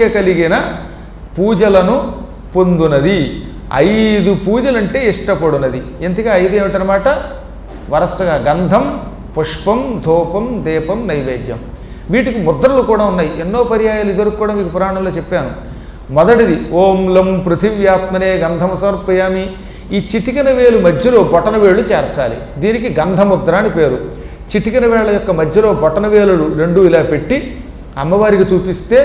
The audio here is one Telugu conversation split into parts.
సంఖ్య కలిగిన పూజలను పొందునది. ఐదు పూజలంటే ఇష్టపడునది. ఎందుకంటే ఐదు ఏమిటనమాట వరుసగా గంధం పుష్పం ధూపం దీపం నైవేద్యం. వీటికి ముద్రలు కూడా ఉన్నాయి. ఎన్నో పర్యాయాలు ఇదివరకు కూడా మీకు పురాణంలో చెప్పాను. మొదటిది ఓం లం పృథివ్యాత్మనే గంధం సమర్పయామి. ఈ చిటికన వేలు మధ్యలో బొటన వేలు చేర్చాలి. దీనికి గంధముద్ర అని పేరు. చిటికన వేళ యొక్క మధ్యలో బొటన వేలు రెండు ఇలా పెట్టి అమ్మవారికి చూపిస్తే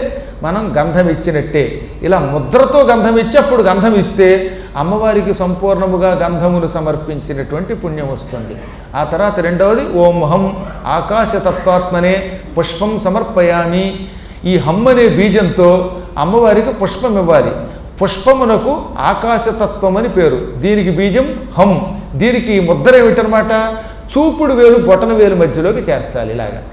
మనం గంధం ఇచ్చినట్టే ఇలా ముద్రతో గంధం ఇచ్చి అప్పుడు గంధం ఇస్తే అమ్మవారికి సంపూర్ణముగా గంధమును సమర్పించినటువంటి పుణ్యం వస్తుంది. ఆ తర్వాత రెండవది ఓం హం ఆకాశతత్వాత్మనే పుష్పం సమర్పయామి. ఈ హమ్ అనే బీజంతో అమ్మవారికి పుష్పం ఇవ్వాలి పుష్పమునకు ఆకాశతత్వం అని పేరు. దీనికి బీజం హం. దీనికి ముద్ర ఏమిటనమాట చూపుడు వేలు బొటన వేలు మధ్యలోకి చేర్చాలి ఇలాగా.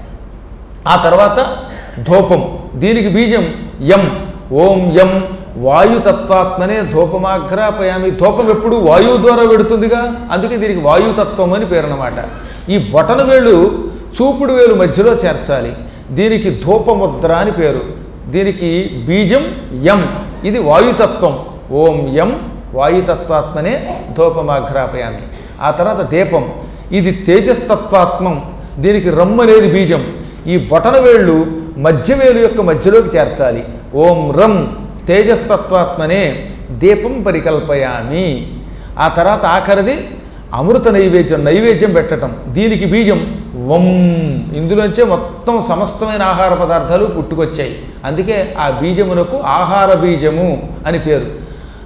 ఆ తర్వాత ధూపం. దీనికి బీజం యం. ఓం యం. వాయుతత్వాత్మనే ధూపమాగ్రాపయామి. ధూపం ఎప్పుడు వాయువు ద్వారా పెడుతుందిగా అందుకే దీనికి వాయుతత్వం అని పేరు అన్నమాట ఈ బొటన వేలు చూపుడు వేలు మధ్యలో చేర్చాలి. దీనికి ధూపముద్ర అని పేరు. దీనికి బీజం యం. ఇది వాయుతత్వం ఓం యం. వాయుతత్వాత్మనే ధూపమాఘ్రాపయామి ఆ తర్వాత దీపం. ఇది తేజస్తత్వాత్మం. దీనికి రమ్ము అనేది బీజం. ఈ బొటన వేళ్ళు మధ్యవేలు యొక్క మధ్యలోకి చేర్చాలి. ఓం రం తేజస్తత్వాత్మనే దీపం పరికల్పయామి. ఆ తర్వాత ఆఖరిది అమృత నైవేద్యం నైవేద్యం పెట్టడం దీనికి బీజం వం ఇందులోంచే మొత్తం సమస్తమైన ఆహార పదార్థాలు పుట్టుకొచ్చాయి. అందుకే ఆ బీజమునకు ఆహార బీజము అని పేరు.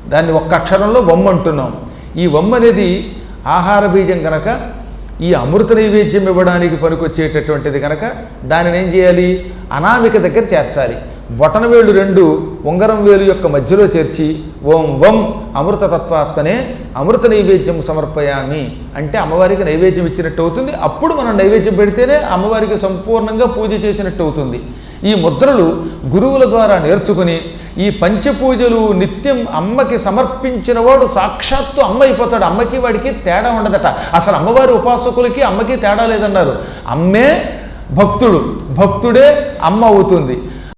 దాన్ని ఒక్క అక్షరంలో వమ్ అంటున్నాం. ఈ వమ్ అనేది ఆహార బీజం కనుక ఈ అమృత నైవేద్యం ఇవ్వడానికి పనికొచ్చేటటువంటిది కనుక దానిని ఏం చేయాలి? అనామిక దగ్గర చేర్చాలి. బొటన వేలు రెండు ఉంగరం వేలు యొక్క మధ్యలో చేర్చి ఓం వం అమృతతత్వాత్మనే అమృత నైవేద్యం సమర్పయామి అంటే అమ్మవారికి నైవేద్యం ఇచ్చినట్టు అవుతుంది. అప్పుడు మనం నైవేద్యం పెడితేనే అమ్మవారికి సంపూర్ణంగా పూజ చేసినట్టు అవుతుంది. ఈ ముద్రలు గురువుల ద్వారా నేర్చుకుని ఈ పంచపూజలు నిత్యం అమ్మకి సమర్పించిన వాడు సాక్షాత్తు అమ్మ అయిపోతాడు. అమ్మకి వాడికి తేడా ఉండదట. అసలు అమ్మవారి ఉపాసకులకి అమ్మకి తేడా లేదన్నారు. అమ్మే భక్తుడు. భక్తుడే అమ్మ అవుతుంది.